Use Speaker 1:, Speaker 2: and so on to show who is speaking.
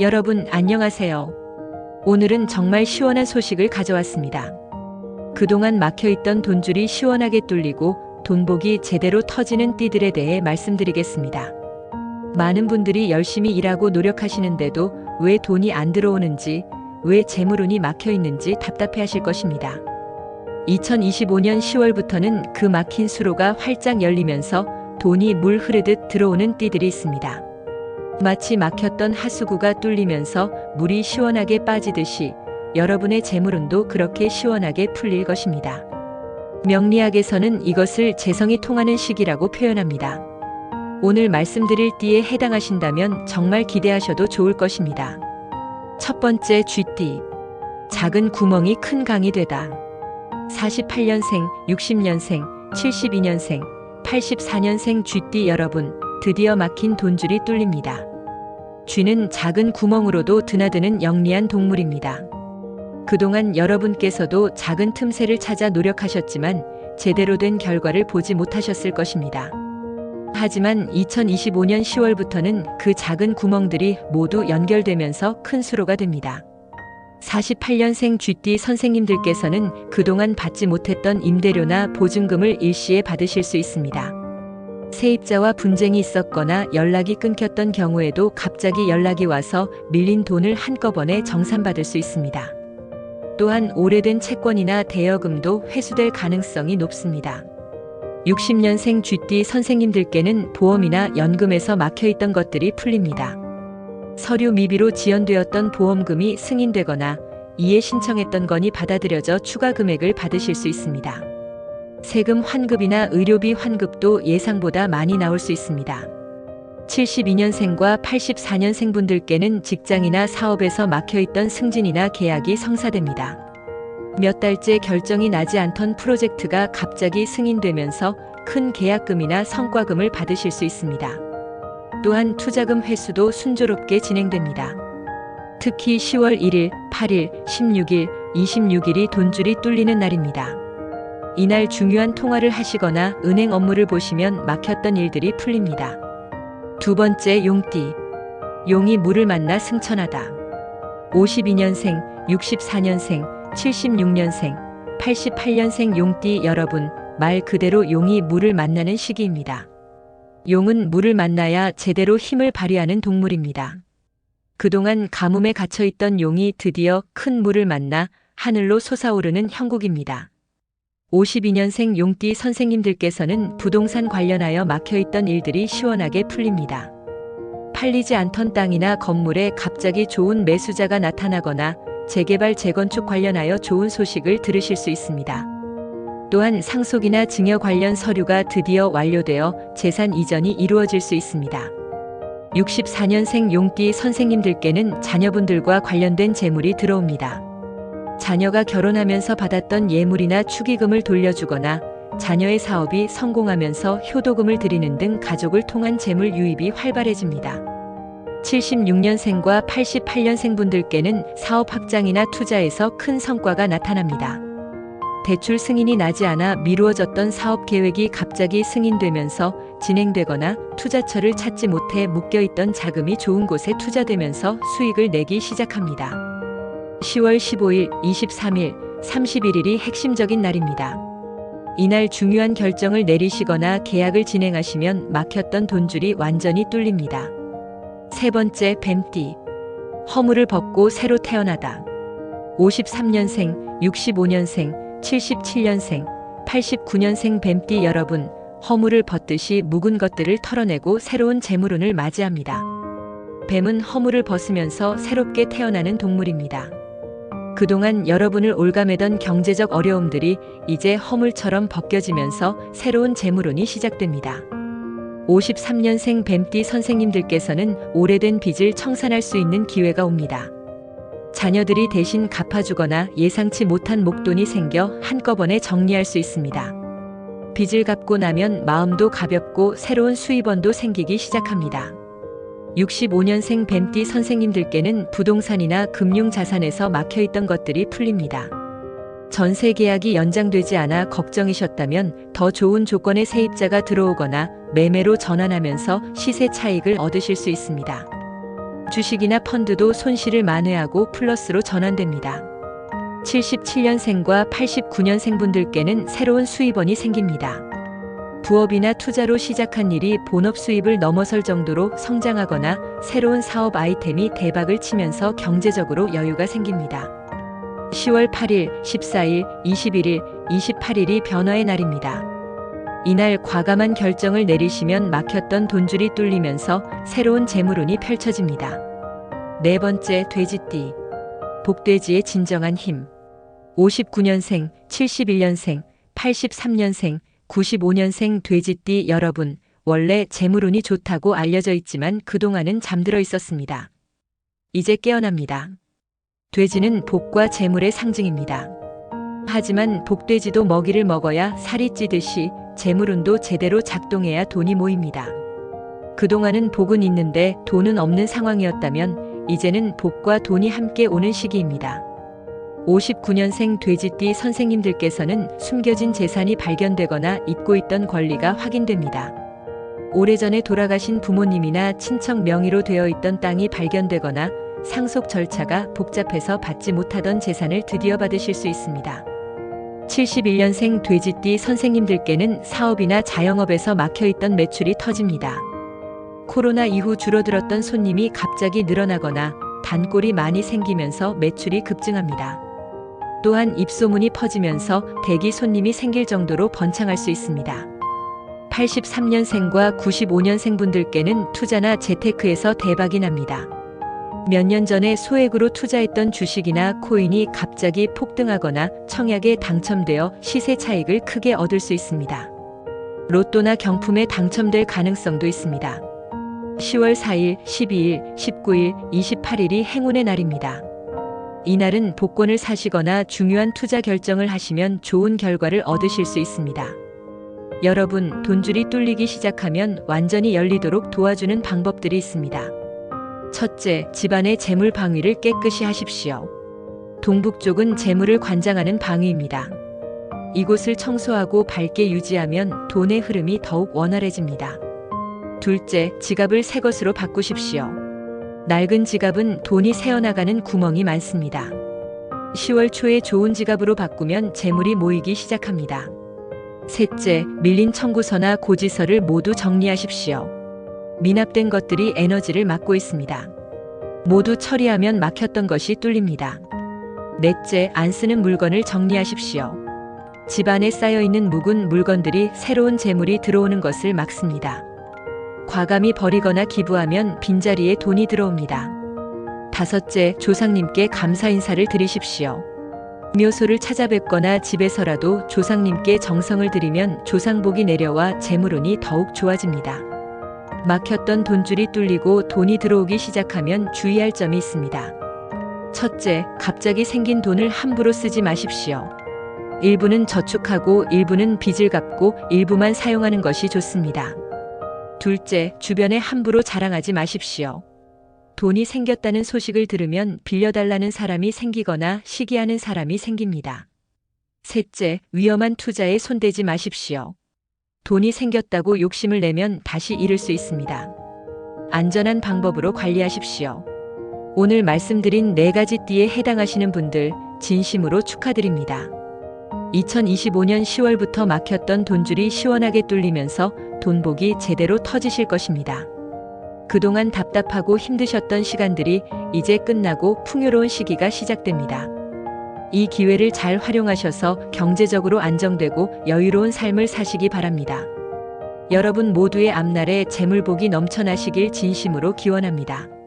Speaker 1: 여러분 안녕하세요. 오늘은 정말 시원한 소식을 가져왔습니다. 그동안 막혀있던 돈줄이 시원하게 뚫리고 돈복이 제대로 터지는 띠들에 대해 말씀드리겠습니다. 많은 분들이 열심히 일하고 노력하시는데도 왜 돈이 안 들어오는지, 왜 재물운이 막혀 있는지 답답해 하실 것입니다. 2025년 10월부터는 그 막힌 수로가 활짝 열리면서 돈이 물 흐르듯 들어오는 띠들이 있습니다. 마치 막혔던 하수구가 뚫리면서 물이 시원하게 빠지듯이 여러분의 재물운도 그렇게 시원하게 풀릴 것입니다. 명리학에서는 이것을 재성이 통하는 시기라고 표현합니다. 오늘 말씀드릴 띠에 해당하신다면 정말 기대하셔도 좋을 것입니다. 첫 번째 쥐띠. 작은 구멍이 큰 강이 되다. 48년생, 60년생, 72년생, 84년생 쥐띠 여러분, 드디어 막힌 돈줄이 뚫립니다. 쥐는 작은 구멍으로도 드나드는 영리한 동물입니다. 그동안 여러분께서도 작은 틈새를 찾아 노력하셨지만 제대로 된 결과를 보지 못하셨을 것입니다. 하지만 2025년 10월부터는 그 작은 구멍들이 모두 연결되면서 큰 수로가 됩니다. 48년생 쥐띠 선생님들께서는 그동안 받지 못했던 임대료나 보증금을 일시에 받으실 수 있습니다. 세입자와 분쟁이 있었거나 연락이 끊겼던 경우에도 갑자기 연락이 와서 밀린 돈을 한꺼번에 정산받을 수 있습니다. 또한 오래된 채권이나 대여금도 회수될 가능성이 높습니다. 60년생 쥐띠 선생님들께는 보험이나 연금에서 막혀있던 것들이 풀립니다. 서류 미비로 지연되었던 보험금이 승인되거나 이에 신청했던 건이 받아들여져 추가 금액을 받으실 수 있습니다. 세금 환급이나 의료비 환급도 예상보다 많이 나올 수 있습니다. 72년생과 84년생 분들께는 직장이나 사업에서 막혀있던 승진이나 계약이 성사됩니다. 몇 달째 결정이 나지 않던 프로젝트가 갑자기 승인되면서 큰 계약금이나 성과금을 받으실 수 있습니다. 또한 투자금 회수도 순조롭게 진행됩니다. 특히 10월 1일, 8일, 16일, 26일이 돈줄이 뚫리는 날입니다. 이날 중요한 통화를 하시거나 은행 업무를 보시면 막혔던 일들이 풀립니다. 두 번째 용띠. 용이 물을 만나 승천하다. 52년생, 64년생, 76년생, 88년생 용띠 여러분, 말 그대로 용이 물을 만나는 시기입니다. 용은 물을 만나야 제대로 힘을 발휘하는 동물입니다. 그동안 가뭄에 갇혀 있던 용이 드디어 큰 물을 만나 하늘로 솟아오르는 형국입니다. 52년생 용띠 선생님들께서는 부동산 관련하여 막혀 있던 일들이 시원하게 풀립니다. 팔리지 않던 땅이나 건물에 갑자기 좋은 매수자가 나타나거나 재개발 재건축 관련하여 좋은 소식을 들으실 수 있습니다. 또한 상속이나 증여 관련 서류가 드디어 완료되어 재산 이전이 이루어질 수 있습니다. 64년생 용띠 선생님들께는 자녀분들과 관련된 재물이 들어옵니다. 자녀가 결혼하면서 받았던 예물이나 축의금을 돌려주거나 자녀의 사업이 성공하면서 효도금을 드리는 등 가족을 통한 재물 유입이 활발해집니다. 76년생과 88년생 분들께는 사업 확장이나 투자에서 큰 성과가 나타납니다. 대출 승인이 나지 않아 미루어졌던 사업 계획이 갑자기 승인되면서 진행되거나 투자처를 찾지 못해 묶여있던 자금이 좋은 곳에 투자되면서 수익을 내기 시작합니다. 10월 15일, 23일, 31일이 핵심적인 날입니다. 이날 중요한 결정을 내리시거나 계약을 진행하시면 막혔던 돈줄이 완전히 뚫립니다. 세 번째 뱀띠. 허물을 벗고 새로 태어나다. 53년생, 65년생, 77년생, 89년생 뱀띠 여러분, 허물을 벗듯이 묵은 것들을 털어내고 새로운 재물운을 맞이합니다. 뱀은 허물을 벗으면서 새롭게 태어나는 동물입니다. 그동안 여러분을 올가매던 경제적 어려움들이 이제 허물처럼 벗겨지면서 새로운 재물운이 시작됩니다. 53년생 뱀띠 선생님들께서는 오래된 빚을 청산할 수 있는 기회가 옵니다. 자녀들이 대신 갚아주거나 예상치 못한 목돈이 생겨 한꺼번에 정리할 수 있습니다. 빚을 갚고 나면 마음도 가볍고 새로운 수입원도 생기기 시작합니다. 65년생 뱀띠 선생님들께는 부동산이나 금융자산에서 막혀있던 것들이 풀립니다. 전세 계약이 연장되지 않아 걱정이셨다면 더 좋은 조건의 세입자가 들어오거나 매매로 전환하면서 시세 차익을 얻으실 수 있습니다. 주식이나 펀드도 손실을 만회하고 플러스로 전환됩니다. 77년생과 89년생 분들께는 새로운 수입원이 생깁니다. 부업이나 투자로 시작한 일이 본업 수입을 넘어설 정도로 성장하거나 새로운 사업 아이템이 대박을 치면서 경제적으로 여유가 생깁니다. 10월 8일, 14일, 21일, 28일이 변화의 날입니다. 이날 과감한 결정을 내리시면 막혔던 돈줄이 뚫리면서 새로운 재물운이 펼쳐집니다. 네 번째 돼지띠. 복돼지의 진정한 힘. 59년생, 71년생, 83년생, 95년생 돼지띠 여러분, 원래 재물운이 좋다고 알려져 있지만 그동안은 잠들어 있었습니다. 이제 깨어납니다. 돼지는 복과 재물의 상징입니다. 하지만 복돼지도 먹이를 먹어야 살이 찌듯이 재물운도 제대로 작동해야 돈이 모입니다. 그동안은 복은 있는데 돈은 없는 상황이었다면 이제는 복과 돈이 함께 오는 시기입니다. 59년생 돼지띠 선생님들께서는 숨겨진 재산이 발견되거나 잊고 있던 권리가 확인됩니다. 오래전에 돌아가신 부모님이나 친척 명의로 되어 있던 땅이 발견되거나 상속 절차가 복잡해서 받지 못하던 재산을 드디어 받으실 수 있습니다. 71년생 돼지띠 선생님들께는 사업이나 자영업에서 막혀있던 매출이 터집니다. 코로나 이후 줄어들었던 손님이 갑자기 늘어나거나 단골이 많이 생기면서 매출이 급증합니다. 또한 입소문이 퍼지면서 대기 손님이 생길 정도로 번창할 수 있습니다. 83년생과 95년생 분들께는 투자나 재테크에서 대박이 납니다. 몇 년 전에 소액으로 투자했던 주식이나 코인이 갑자기 폭등하거나 청약에 당첨되어 시세 차익을 크게 얻을 수 있습니다. 로또나 경품에 당첨될 가능성도 있습니다. 10월 4일, 12일, 19일, 28일이 행운의 날입니다. 이날은 복권을 사시거나 중요한 투자 결정을 하시면 좋은 결과를 얻으실 수 있습니다. 여러분, 돈줄이 뚫리기 시작하면 완전히 열리도록 도와주는 방법들이 있습니다. 첫째, 집안의 재물 방위를 깨끗이 하십시오. 동북쪽은 재물을 관장하는 방위입니다. 이곳을 청소하고 밝게 유지하면 돈의 흐름이 더욱 원활해집니다. 둘째, 지갑을 새 것으로 바꾸십시오. 낡은 지갑은 돈이 새어나가는 구멍이 많습니다. 10월 초에 좋은 지갑으로 바꾸면 재물이 모이기 시작합니다. 셋째, 밀린 청구서나 고지서를 모두 정리하십시오. 미납된 것들이 에너지를 막고 있습니다. 모두 처리하면 막혔던 것이 뚫립니다. 넷째, 안 쓰는 물건을 정리하십시오. 집안에 쌓여 있는 묵은 물건들이 새로운 재물이 들어오는 것을 막습니다. 과감히 버리거나 기부하면 빈자리에 돈이 들어옵니다. 다섯째, 조상님께 감사 인사를 드리십시오. 묘소를 찾아뵙거나 집에서라도 조상님께 정성을 들이면 조상복이 내려와 재물운이 더욱 좋아집니다. 막혔던 돈줄이 뚫리고 돈이 들어오기 시작하면 주의할 점이 있습니다. 첫째, 갑자기 생긴 돈을 함부로 쓰지 마십시오. 일부는 저축하고 일부는 빚을 갚고 일부만 사용하는 것이 좋습니다. 둘째, 주변에 함부로 자랑하지 마십시오. 돈이 생겼다는 소식을 들으면 빌려달라는 사람이 생기거나 시기하는 사람이 생깁니다. 셋째, 위험한 투자에 손대지 마십시오. 돈이 생겼다고 욕심을 내면 다시 잃을 수 있습니다. 안전한 방법으로 관리하십시오. 오늘 말씀드린 네 가지 띠에 해당하시는 분들 진심으로 축하드립니다. 2025년 10월부터 막혔던 돈줄이 시원하게 뚫리면서 돈복이 제대로 터지실 것입니다. 그동안 답답하고 힘드셨던 시간들이 이제 끝나고 풍요로운 시기가 시작됩니다. 이 기회를 잘 활용하셔서 경제적으로 안정되고 여유로운 삶을 사시기 바랍니다. 여러분 모두의 앞날에 재물복이 넘쳐나시길 진심으로 기원합니다.